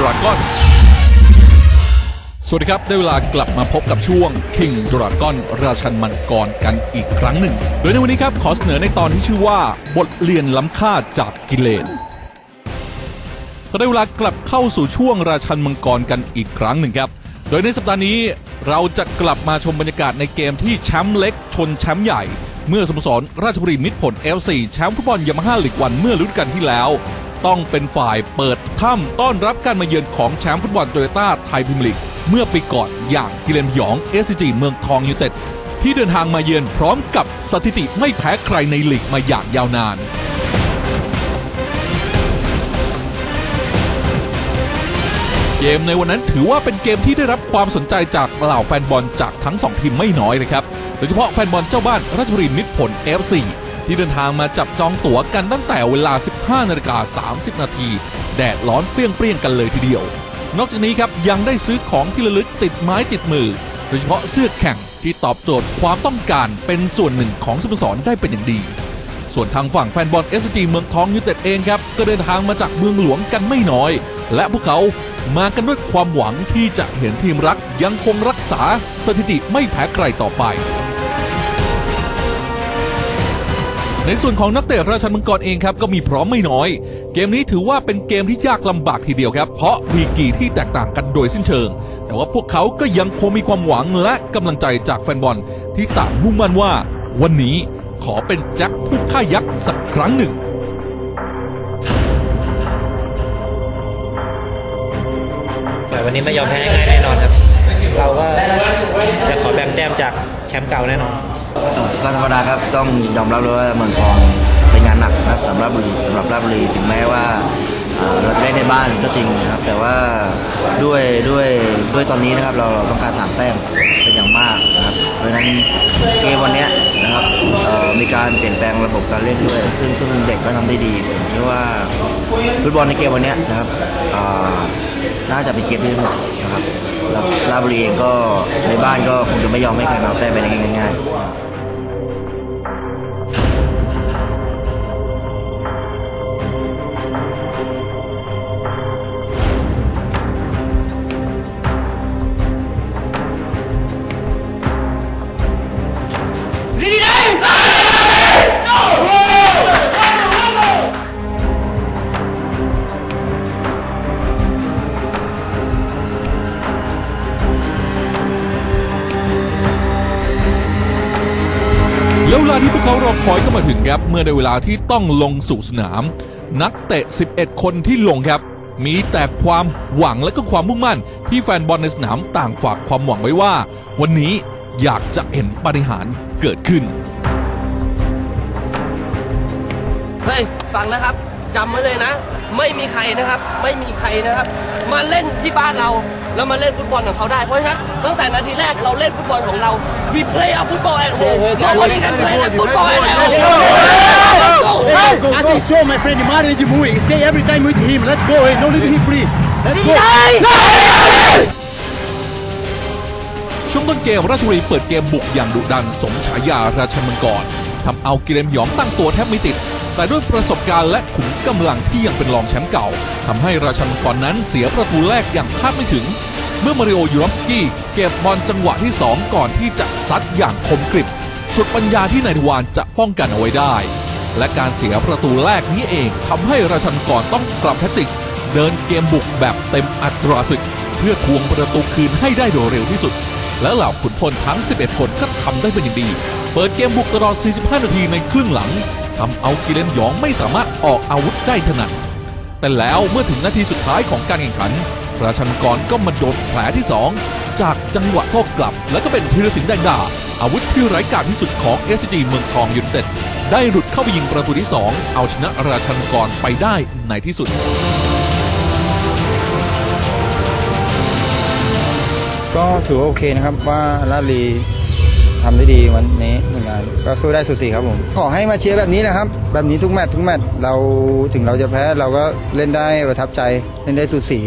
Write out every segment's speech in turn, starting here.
Dragon สวัสดีครับได้เวลากลับมาพบกับช่วง King Dragon ราชันมังกรกันอีกครั้งหนึ่ง โดยในวันนี้ครับขอเสนอในตอนที่ชื่อว่า บทเรียนล้ำค่าจากกิเลสก็ได้เวลากลับเข้าสู่ช่วงราชันมังกรกันอีกครั้งหนึ่งครับ โดยในสัปดาห์นี้เราจะกลับมาชมบรรยากาศในเกมที่แชมป์เล็กชนแชมป์ใหญ่ เมื่อสโมสรราชบุรีมิตรผล F4 แชมป์ฟุตบอลยามาฮ่าลีกวันเมื่อฤดูกาลที่แล้ว ต้องเป็นฝ่ายเปิดถ้ำต้อนรับการมาเยือนของแชมป์ฟุตบอลโตโยต้าไทยพรีเมียร์ลีกเมื่อปีก่อนอย่างกิเลนพยองเอสจีเมืองทองยูไนเต็ด ที่เดินทางมาเยือนพร้อมกับสถิติไม่แพ้ใครในลีกมาอย่างยาวนานเกมในวันนั้นถือว่าเป็นเกมที่ได้รับความสนใจจากเหล่าแฟนบอลจากทั้งสองทีมไม่น้อยนะครับ โดยเฉพาะแฟนบอลเจ้าบ้านราชบุรีมิตรผล FC ที่เดินทางมาจับจองตั๋วกันตั้งแต่เวลา 15นาฬิกา30 นาทีแดดร้อนเปรี้ยงๆกันเลยทีเดียว นอกจากนี้ครับยังได้ซื้อของที่ระลึกติดไม้ติดมือ โดยเฉพาะเสื้อแข่งที่ตอบโจทย์ความต้องการเป็นส่วนหนึ่งของสโมสรได้เป็นอย่างดี ส่วนทางฝั่งแฟนบอล SG เมืองทองยูเต็ดเองครับ ก็เดินทางมาจากเมืองหลวงกันไม่น้อย และพวกเขามากันด้วยความหวังที่จะเห็นทีมรักยังคงรักษาสถิติไม่แพ้ใครต่อไป ในส่วนของนักเตะราชันมังกรเองครับก็มีพร้อมไม่น้อย เกมนี้ถือว่าเป็นเกมที่ยากลำบากทีเดียวครับ เพราะมีกีที่แตกต่างกันโดยสิ้นเชิง แต่ว่าพวกเขาก็ยังคงมีความหวังและกำลังใจจากแฟนบอลที่ต่างมุ่งมั่นว่า วันนี้ขอเป็นแจ็คผู้ฆ่ายักษ์สักครั้งหนึ่งวันนี้ไม่ยอมแพ้ง่ายแน่นอนครับ เราก็จะขอแบ่งแต้มจากแชมป์เก่าแน่นอน ก็ธรรมดาครับต้องยอมรับเลยว่าเมืองทองเป็นงานหนักนะครับสำหรับบุรีสำหรับราชบุรีถึงแม้ว่าเราจะเล่นในบ้านก็จริงนะครับแต่ว่าด้วยด้วยด้วยตอนนี้นะครับเราเราต้องการสามแต้มเป็นอย่างมากนะครับเพราะฉะนั้นเกมวันนี้นะครับมีการเปลี่ยนแปลงระบบการเล่นด้วย ซึ่งซึ่งเด็กก็ทำได้ดีผมคิดว่าฟุตบอลในเกมวันนี้นะครับน่าจะเป็นเกมที่สนุกนะครับแล้วราบุรีเองก็ในบ้านก็คงจะไม่ยอมให้ใครมาเอาแต้มไปง่ายๆ ที่พวกเขารอคอยก็มาถึงครับ เมื่อได้เวลาที่ต้องลงสู่สนาม นักเตะ 11 คนที่ลงครับ มีแต่ความหวังและก็ความมุ่งมั่น ที่แฟนบอลในสนามต่างฝากความหวังไว้ว่า วันนี้อยากจะเห็นปาฏิหารย์เกิดขึ้น เฮ้ย ฟังนะครับ จำไว้เลยนะ ไม่มีใครนะครับ ไม่มีใครนะครับ มาเล่นที่บ้านเรา แล้วมาเล่นฟุตบอลของเขาได้ เพราะฉะนั้นตั้งแต่นาทีแรกเราเล่นฟุตบอลของเรา we play a football at home nobody can play a football at home I think so, my friend. Mario de Mui. Stay every time with him. Let's go. Hey, no leave him free. Let's go. ช่วงต้นเกมราชบุรีเปิดเกมบุกอย่างดุดันสมฉายาราชันมังกรทำเอากิเลมหยองตั้งตัวแทบไม่ติด แต่ด้วยประสบการณ์และขุมกำลังที่ยังเป็นรองแชมป์เก่าทำให้ราชันกรนั้นเสียประตูแรกอย่างคาดไม่ถึง เมื่อมาริโอยูรอฟสกี้เก็บบอลจังหวะที่ 2 ก่อนที่จะซัดอย่างคมกริบ สุดปัญญาที่นายทวานจะป้องกันเอาไว้ได้ และการเสียประตูแรกนี้เองทำให้ราชันกรต้องปรับแทคติก เดินเกมบุกแบบเต็มอัตราศึก เพื่อทวงประตูคืนให้ได้โดยเร็วที่สุด และเหล่าขุนพลทั้ง 11 คนก็ทำได้เป็นอย่างดี เปิดเกมบุกตลอด 45 นาทีในครึ่งหลัง ทำเอากิเลนหยองไม่สามารถออกอาวุธได้ถนัดแต่แล้วเมื่อถึงนาทีสุดท้ายของการแข่งขันราชันกรก็มาโดนแผลที่ 2 จากจังหวะโต้กลับ และก็เป็นธีรศิลป์แดงดา อาวุธที่ไร้กาจที่สุดของ s อ g เมืองทองยูนเต็ด ได้หลุดเข้าไปยิงประตูที่ 2 เอาชนะราชันกรไปได้ในที่สุดก็ถือว่าโอเคนะครับว่าลาลี ทำได้ดีวันนี้เหมือนกันก็สู้ได้สุดสีครับผม ขอให้มาเชียร์แบบนี้นะครับ แบบนี้ทุกแมตช์ทุกแมตช์เราถึงเราจะแพ้เราก็เล่นได้ประทับใจเล่นได้สุดสี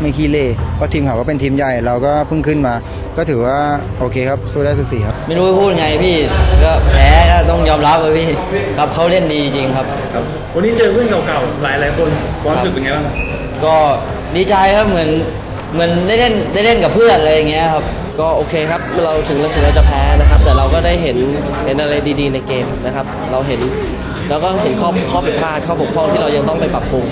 ไม่ขี้เล่เพราะทีมเขาก็เป็นทีมใหญ่เราก็เพิ่งขึ้นมา ก็ถือว่าโอเคครับสู้ได้สุดสีครับไม่รู้จะพูดไงพี่ก็แพ้ก็ต้องยอมรับเลยพี่ครับเขาเล่นดีจริงครับวันนี้เจอเพื่อนเก่าๆหลายหลายๆคนความรู้สึกเป็นไงบ้างก็ดีใจครับเหมือนเหมือนได้เล่นได้เล่นกับเพื่อนอะไรอย่างเงี้ยครับ ก็โอเคครับเราถึงเราถึงเราจะแพ้นะครับ แต่เราก็ได้เห็นเห็นอะไรดีๆในเกมนะครับ เราเห็นแล้วก็เห็นข้อข้อผิดพลาดข้อบกพร่องที่เรายังต้องไปปรับปรุง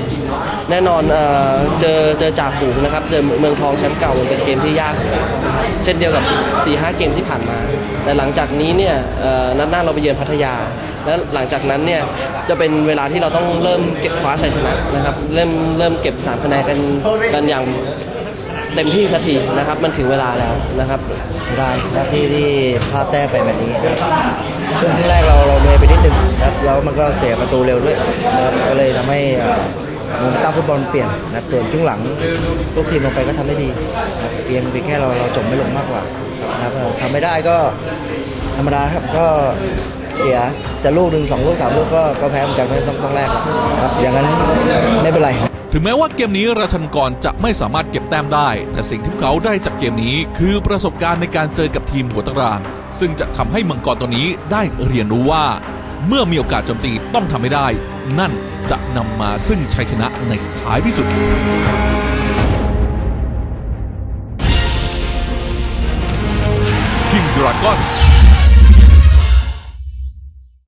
แน่นอนเอ่อเจอเจอจ่าฝูงนะครับ เจอเมืองทองแชมป์เก่ามันเป็นเกมที่ยาก เช่นเดียวกับ 4-5 เกมที่ผ่านมา แต่หลังจากนี้เนี่ยเอ่อนัดหน้าเราไปเยือนพัทยา และหลังจากนั้นเนี่ยจะเป็นเวลาที่เราต้องเริ่มเก็บคว้าชัยชนะนะครับ เริ่มเริ่มเก็บสามคะแนนกันกันอย่าง เต็มที่สักทีนะครับ มันถึงเวลาแล้วนะครับเสียดายนะที่ที่พลาดแต้มไปแบบนี้นะครับช่วงครึ่งแรกเราเราเลยไปนิดนึงนะครับแล้วมันก็เสียประตูเร็วด้วยนะครับก็เลยทำให้เอ่อมุมตั้งฟุตบอลเปลี่ยนนะครับส่วนครึ่งหลังลูกทีมลงไปก็ทำได้ดีนะครับเพียงเพียงแค่เราเราจบไม่ลงมากกว่านะครับเอ่อทำไม่ได้ก็ธรรมดาครับก็เสียจะลูกหนึ่งสองลูกสามลูกก็ก็แพ้เหมือนกันไม่ต้องต้องแลกนะครับอย่างนั้นไม่เป็นไร ถึงแม้ว่าเกมนี้ราชันกรจะไม่สามารถเก็บแต้มได้ แต่สิ่งที่เขาได้จากเกมนี้คือประสบการณ์ในการเจอกับทีมหัวตาราง ซึ่งจะทำให้มังกรตัวนี้ได้เรียนรู้ว่า เมื่อมีโอกาสโจมตีต้องทำให้ได้ นั่นจะนำมาซึ่งชัยชนะในท้ายที่สุดทีมดราก้อน